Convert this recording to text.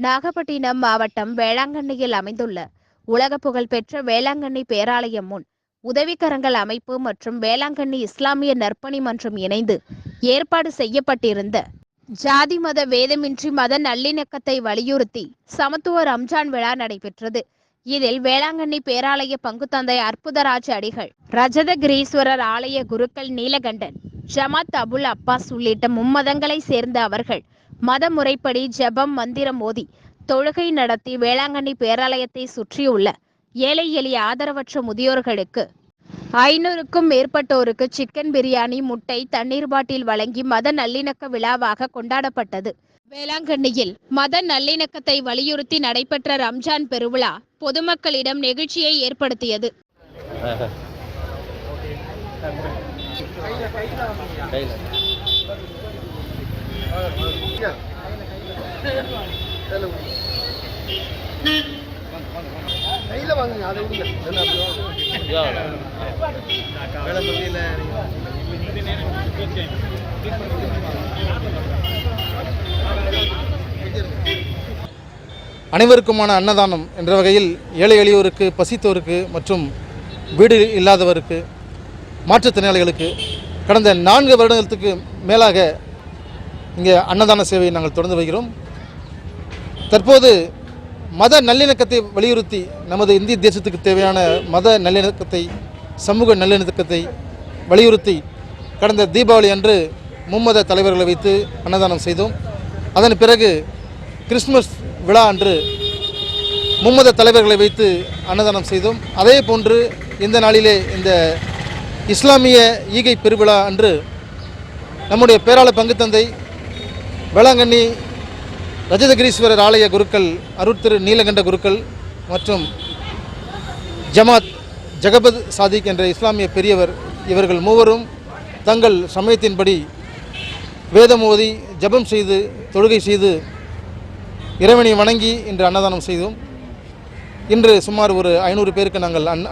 நாகப்பட்டினம் மாவட்டம் வேளாங்கண்ணியில் அமைந்துள்ள உலக புகழ்பெற்ற வேளாங்கண்ணி பேராலயம் முன் உதவிக்கரங்கள் அமைப்பு மற்றும் வேளாங்கண்ணி இஸ்லாமிய நற்பணி மன்றம் இணைந்து ஏற்பாடு செய்யப்பட்டிருந்த ஜாதி மத வேதமின்றி மத நல்லிணக்கத்தை வலியுறுத்தி சமத்துவ ரம்ஜான் விழா நடைபெற்றது. இதில் வேளாங்கண்ணி பேராலய பங்குத்தந்தை அற்புதராஜ் அடிகள் ரஜதகிரீஸ்வரர் ஆலய குருக்கள் நீலகண்டன் ஜமாத் அபுல் அப்பாஸ் உள்ளிட்ட மும்மதங்களை சேர்ந்த அவர்கள் மத முறைப்படி ஜெபம் மந்திரம் மோதி தொழுகை நடத்தி வேளாங்கண்ணி பேராலயத்தை சுற்றியுள்ள ஏழை எளிய ஆதரவற்ற முதியோர்களுக்கு ஐநூறுக்கும் மேற்பட்டோருக்கு சிக்கன் பிரியாணி முட்டை தண்ணீர் பாட்டில் வழங்கி மத நல்லிணக்க விழாவாக கொண்டாடப்பட்டது. வேளாங்கண்ணியில் மத நல்லிணக்கத்தை வலியுறுத்தி நடைபெற்ற ரம்ஜான் பெருவிழா பொதுமக்களிடம் நெகிழ்ச்சியை ஏற்படுத்தியது. கையில். கையில் வாங்குங்க அதை விடுங்க வேலை அனைவருக்குமான அன்னதானம் என்ற வகையில் ஏழை எளியோருக்கு பசித்தோருக்கு மற்றும் வீடு இல்லாதவருக்கு மாற்றுத்திறனாளிகளுக்கு கடந்த நான்கு வருடங்களுக்கு மேலாக இங்கே அன்னதான சேவையை நாங்கள் தொடர்ந்து வருகிறோம். தற்போது மத நல்லிணக்கத்தை வலியுறுத்தி நமது இந்திய தேசத்துக்கு தேவையான மத நல்லிணக்கத்தை சமூக நல்லிணக்கத்தை வலியுறுத்தி கடந்த தீபாவளி அன்று மும்மத தலைவர்களை வைத்து அன்னதானம் செய்தோம். அதன் பிறகு கிறிஸ்மஸ் விழா அன்று மும்மத தலைவர்களை வைத்து அன்னதானம் செய்தோம். அதே போன்று இந்த நாளிலே இந்த இஸ்லாமிய ஈகை பெருவிழா அன்று நம்முடைய பேராள பங்குத்தந்தை வேளாங்கண்ணி ரஜதகிரீஸ்வரர் ஆலய குருக்கள் அருட்திரு நீலகண்ட குருக்கள் மற்றும் ஜமாத் ஜகபத் சாதிக் என்ற இஸ்லாமிய பெரியவர் இவர்கள் மூவரும் தங்கள் சமயத்தின்படி வேதம் ஓதி ஜெபம் செய்து தொழுகை செய்து இறைவனை வணங்கி இன்று அன்னதானம் செய்தோம். இன்று சுமார் ஒரு ஐநூறு பேருக்கு நாங்கள் அன்